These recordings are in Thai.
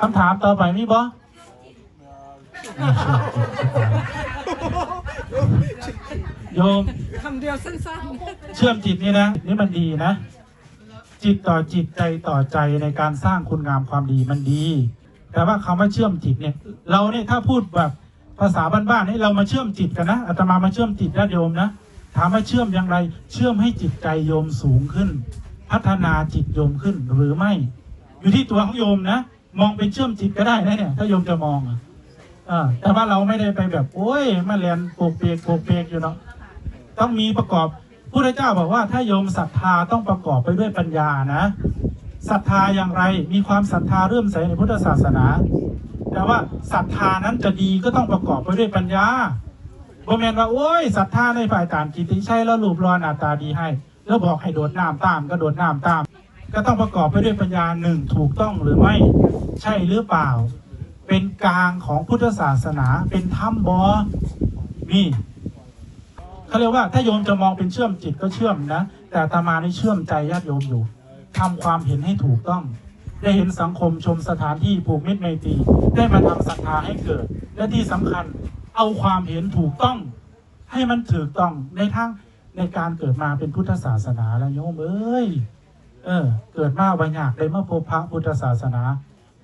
คำถามต่อไปมีบ่โยมคำเดียวสั้นเชื่อมจิตนี่นะ นี่มันดีนะ จิตต่อจิตใจต่อใจในการสร้างคุณงามความดีมันดี แต่ว่าคำว่าเชื่อมจิตเนี่ย เราเนี่ยถ้าพูดแบบภาษาบ้านๆนี่เรามาเชื่อมจิตกันนะอาตมามาเชื่อมจิตญาติโยมนะถามว่าเชื่อมอย่างไร เชื่อมให้จิตใจโยมสูงขึ้น พัฒนาจิตโยมขึ้นหรือไม่ อยู่ที่ตัวของโยมนะ มองเป็นเชื่อมจิตก็ได้นะเนี่ย ถ้าโยมจะมองอ่าแต่ว่าเราไม่ได้ไปแบบ โอ้ยมาเรียนปลูกเปียกปลูกเปียกอยู่เนาะต้องมีประกอบพุทธเจ้าบอกว่าถ้าโยมศรัทธาต้องประกอบไปด้วยปัญญานะศรัทธาอย่างไรมีความศรัทธาเรื่มใสในพุทธศาสนา แต่ว่าศรัทธานั้นจะดีก็ต้องประกอบไปด้วยปัญญาบ่แมนว่าโอ้ยศรัทธาในฝ่ายต่างกิติใช่แล้วรูปรอนหน้าตาดีให้ แล้วบอกให้โดดน้ำตามก็โดดน้ำตาม ก็ต้องประกอบไปด้วยปัญญาหนึ่งถูกต้องหรือไม่ใช่หรือเปล่า เป็นกลางของพุทธศาสนาเป็นถ้ำบอนี่เขาเรียกว่าถ้าโยมจะมองเป็นเชื่อมจิตก็เชื่อมนะ แต่อามาในเชื่อมใจญาติโยมอยู่ทำความเห็นให้ถูกต้อง ได้เห็นสังคมชมสถานที่ผูกมิตรไมตรีได้มาทำศรัทธาให้เกิด และที่สำคัญเอาความเห็นถูกต้อง ให้มันถูกต้องในทางในการเกิดมาเป็นพุทธศาสนาแล้วโยมเอ้ย เออ เกิดมาวันยากได้มาพบพระพุทธศาสนา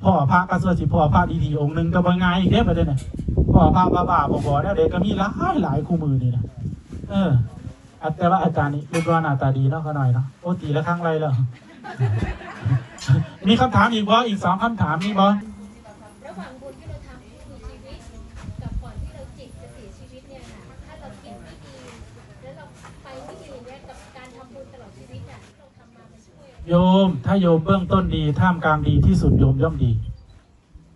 พ่อพระกระเสือสิพ่อพระดีๆองค์หนึ่งก็บ่ง่ายอีกเด้อประเด็นเนี่ยพ่อพระบ้าๆบอๆเนี่ยเด็กก็มีหลายหลายคู่มือนี่นะเออแต่ว่าอาจารย์นี่รูปร่างหน้าตาดีเนาะเขาหน่อยเนาะโอ้ตีละครั้งไรแล้วมีคำถามอีกบ่อีกสองคำถามมีบ่ระหว่างบุญที่เราทำคือชีวิตกับก่อนที่เราจิตจะเสียชีวิตเนี่ยค่ะ โยม ถ้าโยมเบื้องต้นดี ท่ามกลางดีที่สุดโยมย่อมดี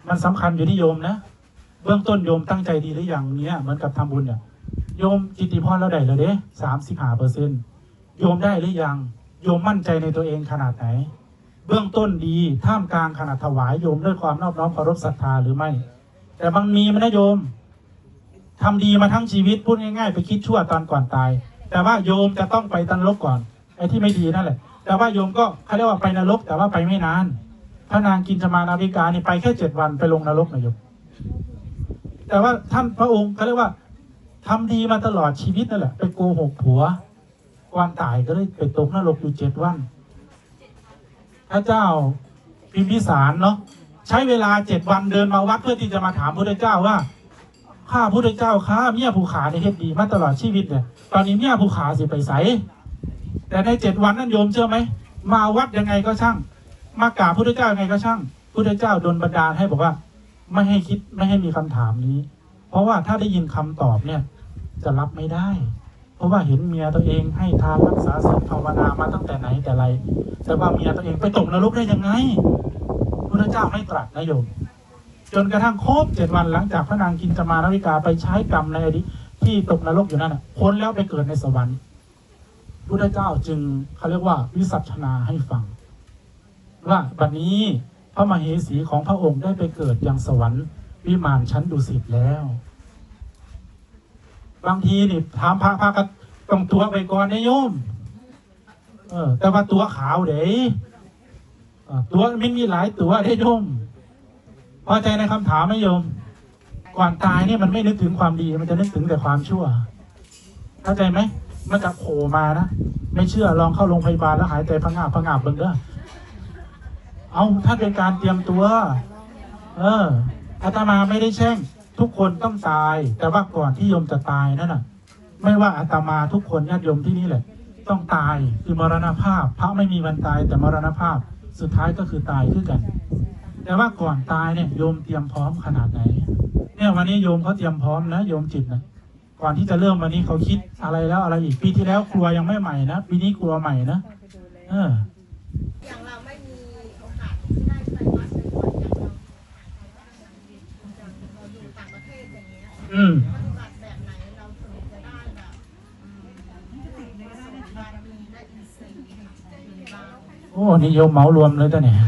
มันสำคัญอยู่ที่โยมนะ เบื้องต้นโยมตั้งใจดีหรือยังเนี่ยเหมือนกับทำบุญเนี่ยโยมจิตติพรเราได้แล้วเด้สามสิบห้าเปอร์เซ็นโยมได้หรือยัง โยมมั่นใจในตัวเองขนาดไหน เบื้องต้นดีท่ามกลางขนาดถวายโยมด้วยความนอบน้อมเคารพศรัทธาหรือไม่ แต่บางมีมันนะโยมทำดีมาทั้งชีวิตพูดง่ายๆ ไปคิดชั่วตอนก่อนตาย แต่ว่าโยมจะต้องไปตันรกก่อนไอ้ที่ไม่ดีนั่นแหละ แต่ว่าโยมก็เขาเรียกว่าไปนรก แต่ว่าไปไม่นานพระนางกินจมานาวิกานี่ไปแค่เจ็ดวันไปลงนรกนะโยมแต่ว่าท่านพระองค์เขาเรียกว่าทำดีมาตลอดชีวิตนั่นแหละไปโกหกผัวก่อนตายก็เลยไปตกนรกอยู่เจ็ดวันพระเจ้าพิมพิสารเนาะใช้เวลาเจ็ดวันเดินมาวัดเพื่อที่จะมาถามพระเจ้าว่าข้าพระเจ้าข้าเมียผู้ขาในเฮ็ดดีมาตลอดชีวิตเนี่ยตอนนี้เมียผู้ขาสิไปใส แต่ในเจ็ดวันนั้นโยมเชื่อไหมมาวัดยังไงก็ช่าง มากราบพระเจ้ายังไงก็ช่างพระเจ้าโดนบันดาลให้บอกว่า ไม่ให้คิดไม่ให้มีคำถามนี้ เพราะว่าถ้าได้ยินคำตอบเนี่ย จะรับไม่ได้ เพราะว่าเห็นเมียตัวเองให้ทานรักษาศีลภาวนามาตั้งแต่ไหนแต่ไร แต่ว่าเมียตัวเองไปตกนรกได้ยังไงพระเจ้าไม่ตรัสนะโยมจนกระทั่งครบเจ็ดวันหลังจากพระนางกินจมานาวิกาไปใช้กรรมในอดีตที่ตกนรกอยู่นั่นน่ะพ้นแล้วไปเกิดในสวรรค์ พระเจ้าจึงเขาเรียกว่าวิสัชนาให้ฟัง ว่าบัดนี้พระมเหสีของพระองค์ได้ไปเกิดยังสวรรค์วิมานชั้นดุสิตแล้ว บางทีนี่ถามพระพระก็ต้องตัวไปก่อนนะโยม เออ แต่ว่าตัวขาวเด้ตัวมันมีหลายตัวเด้โยมพอใจในคำถามไหมโยม ก่อนตายเนี่ยมันไม่นึกถึงความดีมันจะนึกถึงแต่ความชั่ว เข้าใจไหม มันจะโผล่มานะไม่เชื่อลองเข้าโรงพยาบาลแล้วหายใจพังงาบพังงาบเบิ่งเด้อเอาถ้าเป็นการเตรียมตัว เอออาตมาไม่ได้แช่ง ทุกคนต้องตาย แต่ว่าก่อนที่โยมจะตายนั่นน่ะ ไม่ว่าอาตมาทุกคนญาติโยมที่นี่แหละ ต้องตายคือมรณภาพ พระไม่มีวันตายแต่มรณภาพสุดท้ายก็คือตายคือกัน แต่ว่าก่อนตายเนี่ยโยมเตรียมพร้อมขนาดไหน เนี่ยวันนี้โยมเขาเตรียมพร้อมนะโยมจิตนะ ก่อนที่จะเริ่มวันนี้เขาคิดอะไรแล้วอะไรอีกปีที่แล้วครัวยังไม่ใหม่นะปีนี้ครัวใหม่นะเอออย่างเราไม่มีโอกาสที่ได้ไปวัดบ่อยๆอย่างเราอย่างเราอยู่ต่างประเทศอย่างเงี้ยอืมปฏิบัติแบบไหนเราถึงจะได้แบบอืมประสบการณ์ดีและอินทรีย์ดีบ้างโอ้นี่โยมเหมารวมเลยแต่เนี่ย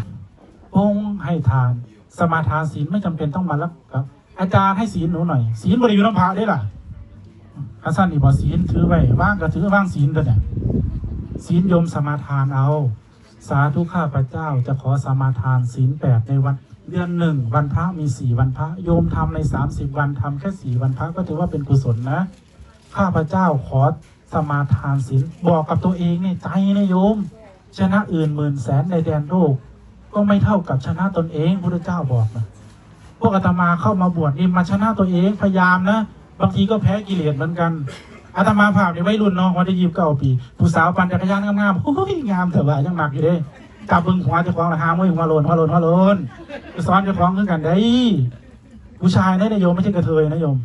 องค์ให้ทาน สมาทานศีลไม่จำเป็นต้องมารับครับ อาจารย์ให้ศีลหนูหน่อยศีลบริยุน้ำพระได้ล่ะ อาสั้นนี่บอกศีลถือไว้ว่างก็ถือว่างศีลตัวเนี่ยศีลยมสมาทานเอา สาธุข้าพระเจ้าจะขอสมาทานศีลแปดในวันเดือนหนึ่งวันพระมีสี่วันพระโยมทำในสามสิบวันทำแค่สี่วันพระก็ถือว่าเป็นกุศลนะข้าพระเจ้าขอสมาทานศีลบอกกับตัวเองในใจนะโยม ชนะอื่นหมื่นแสนในแดนโลกก็ไม่เท่ากับชนะตนเองพระเจ้าบอกนะพวกอาตมาเข้ามาบวชนี่มาชนะตัวเองพยายามนะ บางทีก็แพ้กิเลสเหมือนกันอาตมาผ่านในวัยรุ่นเน้องวัยได้ยีบเก้าปีผู้สาวปั่นจักรยานงามๆโอ้ยงามเถอะว่ายังหนักอยู่เด้จับบึงหัวเจ้าของละหามวยหัวโลนหัวโลนหัวโลนซ้อนเจ้าของขึ้นกันได้ผู้ชายนะนายโยมไม่ใช่กระเทยนะโยม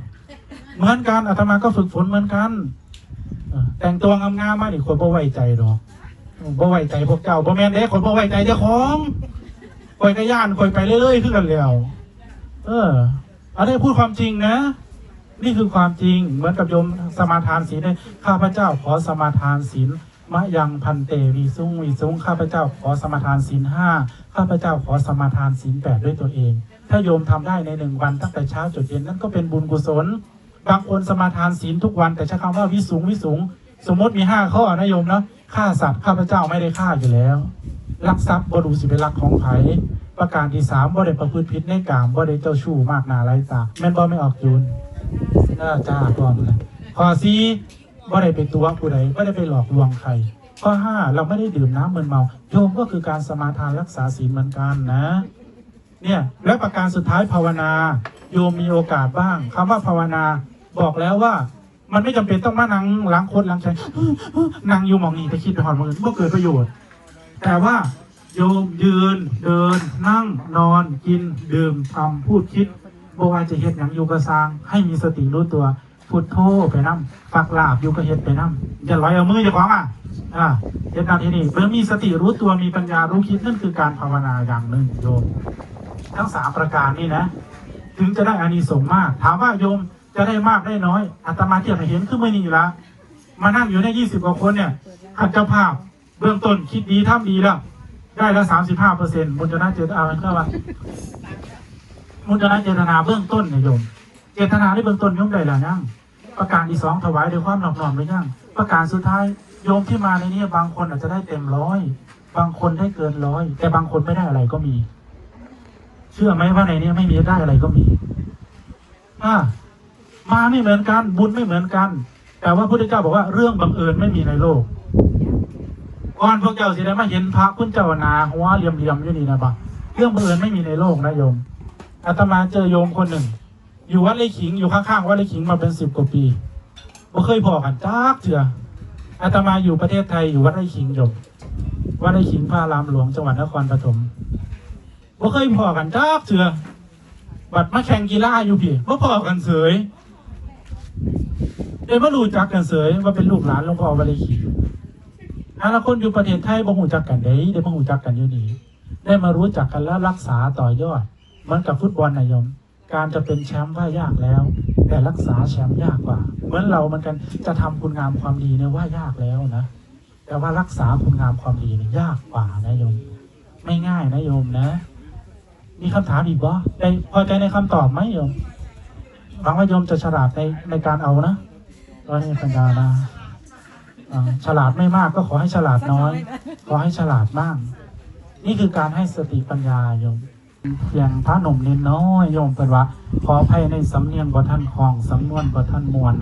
เหมือนกันอาตมาก็ฝึกฝนเหมือนกันแต่งตัวงามๆมาดิคนบ่ไว้ใจดอกบ่ไว้ใจพวกเจ้าบ่แม่นเด้คนบ่ไว้ใจเจ้าของคอยกระย่านคอยไปเรื่อยๆขึ้นกันแล้ว เอออันนี้พูดความจริงนะ นี่คือความจริงเหมือนกับโยมสมาทานศีลเนี่ยข้าพเจ้าขอสมาทานศีลมะยังพันเตวีสุงวีสุงข้าพเจ้าขอสมาทานศีลห้าข้าพเจ้าขอสมาทานศีลแปดด้วยตัวเอง ถ้าโยมทำได้ในหนึ่งวันตั้งแต่เช้าจนเย็นนั่นก็เป็นบุญกุศล บางคนสมาทานศีลทุกวันแต่ใช้คำว่าวิสุงวิสุงสมมติมีห้าข้อนะโยมเนาะฆ่าสัตว์ข้าพเจ้าไม่ได้ฆ่าอยู่แล้วลักทรัพย์บรูสิเป็นลักของไผประการที่สามบ่ได้ประพฤติผิดในกามบ่ได้เจ้าชู้มากหนาไรตาแม่นบ่ไม่ออกจูน น่าจ้าพร้อมเลยข้อสี่บ่ได้ไปตัวผู้ใดบ่ได้ไปหลอกลวงใคร ข้อห้าเราไม่ได้ดื่มน้ำมึนเมา โยมก็คือการสมาทานรักษาศีลเหมือนกันนะ เนี่ย และประการสุดท้ายภาวนา โยมมีโอกาสบ้างคำว่าภาวนา บอกแล้วว่า มันไม่จำเป็นต้องมานั่งล้างโคตรล้างใจนั่งอยู่มองนี้ไปคิดไปหอนมือเพื่อเกิดประโยชน์ แต่ว่าโยมยืนเดิน นั่งนอนกินดื่มทำพูดคิด บ่ว่าจะเฮ็ดหยังอยู่กระซาง ให้มีสติรู้ตัวพุทโธไปนั่ฝักลาบอยู่ก็เฮ็ดไปนั่อย่าลอยเอามืออย่าของอะอ่าเฮ็ดหนที่นี่เมื่อมีสติรู้ตัวมีปัญญารู้คิดนั่นคือการภาวนาอย่างหนึ่งโยม ทั้งสามประการนี่นะ ถึงจะได้อานิสงส์มาก ถามว่าโยมจะได้มากได้น้อยอาตมาเทียบให้เห็นขึ้นไม่นี่ละมานั่งอยู่ในยี่สิบกว่าคนเนี่ยขัดเจ้าภาพเบื้องต้นคิดดีทำดีแล้วได้แล้วสามสิบห้าเปอร์เซ็นต์มุญจนะเจตนาเข้าว่า มุญจนะเจตนาเบื้องต้นเนี่ยโยม เจตนาในเบื้องต้นโยมได้แล้วยังประการที่สองถวายด้วยความหนอบน้อมหรือยังประการสุดท้ายโยมที่มาในนี้บางคนอาจจะได้เต็มร้อยบางคนได้เกินร้อยแต่บางคนไม่ได้อะไรก็มี เชื่อไหมว่าในนี้ไม่มีได้อะไรก็มีอ่ามาไม่เหมือนกัน บุญไม่เหมือนกัน แต่ว่าพระพุทธเจ้าบอกว่าเรื่องบังเอิญไม่มีในโลกก่อนพวกเจ้าสิได้มาเห็นพระคุณเจ้านาหัวเหลี่ยมๆอยู่นี่นะบะเรื่องบังเอิญไม่มีในโลกนะโยม อาตมาเจอโยมคนหนึ่ง อยู่วัดไร่ขิงอยู่ข้างๆวัดไร่ขิงมาเป็นสิบกว่าปีบ่เคยพอกันจักเถื่ออาตมาอยู่ประเทศไทยอยู่วัดไร่ขิงโยมวัดไร่ขิงพระรามหลวงจังหวัดนครปฐมบ่เคยพอกันจักเถื่อบัดมาแข่งกีฬาอยู่พี่บ่พอกันเสยเดี๋ยวมารู้จักกันเสยว่าเป็นลูกหลานหลวงพ่อวลีขีหาละคนอยู่ประเทศไทยบ่หูจักกันได้ได้มาหูจักกันอยู่นี่ได้มารู้จักกันแล้วรักษาต่อยอด เหมือนกับฟุตบอลนายโยม การจะเป็นแชมป์ว่ายากแล้ว แต่รักษาแชมป์ยากกว่า เหมือนเราเหมือนกันจะทำคุณงามความดีเนี่ยว่ายากแล้วนะแต่ว่ารักษาคุณงามความดีเนี่ยยากกว่านะโยม ไม่ง่ายนะโยมนะ มีคำถามอีกบ่ได้พอใจในคำตอบไหมโยมหวังว่าโยมจะฉลาดในในการเอานะร้อยในปัญญานะอ่าฉลาดไม่มากก็ขอให้ฉลาดน้อย ขอให้ฉลาดมาก นี่คือการให้สติปัญญาโยม เพียงพระหนุ่มเน้นน้อยโยมเป็นว่า ขอภัยในสำเนียงบ่ท่านคลองสำนวนบ่ท่านมวล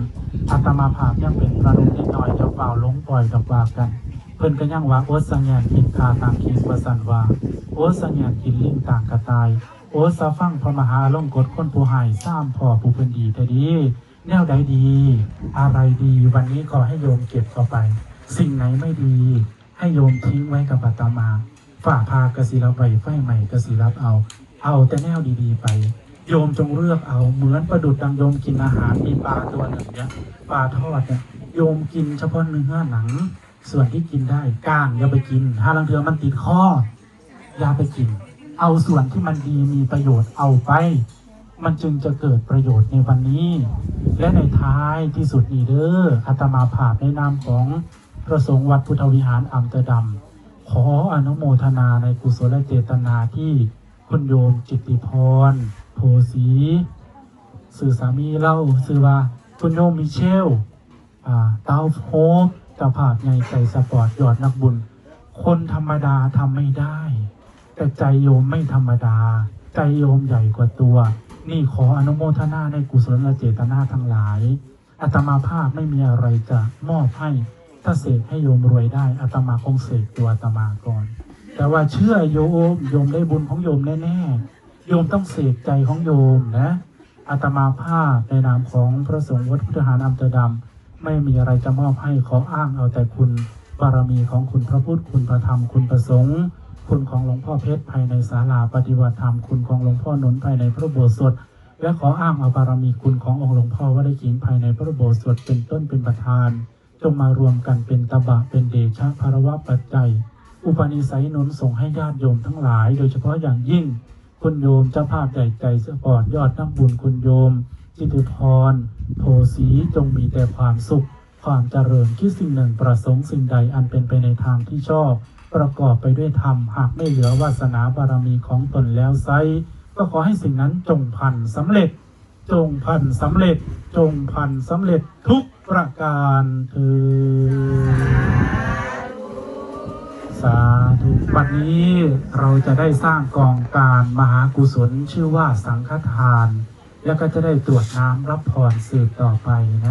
อาตมาภาพยังเป็นพระหนุ่มนิดน่อยจะเป่าลงปล่อยกับว่ากัน เพิ่นก็ยังว่าโอสังญาณกินคาตามคิงประสันว่าโอสัญญาณกินลิงต่างกระตาย โอสะฟังพระมหาลงกฎคนผู้หายสร้างพ่อผู้เป็นดีแต่ดีแนวใดดี อะไรดีวันนี้ขอให้โยมเก็บเข้าไป สิ่งไหนไม่ดี ให้โยมทิ้งไว้กับอาตมา ฝ่าพากระสีรับไปไฟใหม่กระสีรับเอา เอาแต่แนวดีๆไป โยมจงเลือกเอาเหมือนประดุดดังโยมกินอาหารมีปลาตัวหนึ่งเนี่ยปลาทอดเนี่ยโยมกินเฉพาะเนื้อหนัง ส่วนที่กินได้ก้างอย่าไปกิน ถ้าลังเทือมันติดข้ออย่าไปกิน เอาส่วนที่มันดีมีประโยชน์เอาไป มันจึงจะเกิดประโยชน์ในวันนี้ และในท้ายที่สุดนี้เด้ออาตมาภาพในนามของพระสงฆ์วัดพุทธวิหารอัมเตอร์ดัม ขออนุโมทนาในกุศลเจตนาที่คุณโยมจิตติพรโพสีสื่อสามีเล่าสื่อว่าคุณโยมมิเชลเต้าโฮปเจ้าภาพใหญ่ใจสปอร์ตยอดนักบุญ คนธรรมดาทำไม่ได้ แต่ใจโยมไม่ธรรมดา ใจโยมใหญ่กว่าตัว นี่ขออนุโมทนาในกุศลเจตนาทั้งหลายอาตมาภาพไม่มีอะไรจะมอบให้ ถ้าเสกให้โยมรวยได้อาตมาคงเสกตัวอาตมาก่อน แต่ว่าเชื่อโยมโยมได้บุญของโยมแน่ๆโยมต้องเสกใจของโยมนะอาตมาภาพในนามของพระสงฆ์วัดพุทธหารอัมเตดัมไม่มีอะไรจะมอบให้ขออ้างเอาแต่คุณบารมีของคุณพระพุทธคุณพระธรรมคุณพระสงฆ์คุณของหลวงพ่อเพชรภายในศาลาปฏิบัติธรรมคุณของหลวงพ่อหนุนภายในพระโบสถและขออ้างเอาบารมีคุณขององค์หลวงพ่อวัดไร่ขิงภายในพระโบสถเป็นต้นเป็นประธาน จงมารวมกันเป็นตบะเป็นเดชะภารวะปัจจัย อุปนิสัยนุนส่งให้ญาติโยมทั้งหลาย โดยเฉพาะอย่างยิ่ง คุณโยมเจ้าภาพใหญ่ใจสปอร์ตยอดนักบุญคุณโยม จิตุพรโทสีจงมีแต่ความสุข ความเจริญคิดสิ่งหนึ่งประสงค์สิ่งใดอันเป็นไปในทางที่ชอบ ประกอบไปด้วยธรรมหากไม่เหลือวาสนาบารมีของตนแล้วไซร้ก็ขอให้สิ่งนั้นจงพันสำเร็จ จงพันสำเร็จ จงพันสำเร็จทุก ประการคือสาธุวันนี้เราจะได้สร้างกองการมหากุศลชื่อว่าสังฆทาน แล้วก็จะได้ตรวจน้ำรับพรสืบต่อไปนะ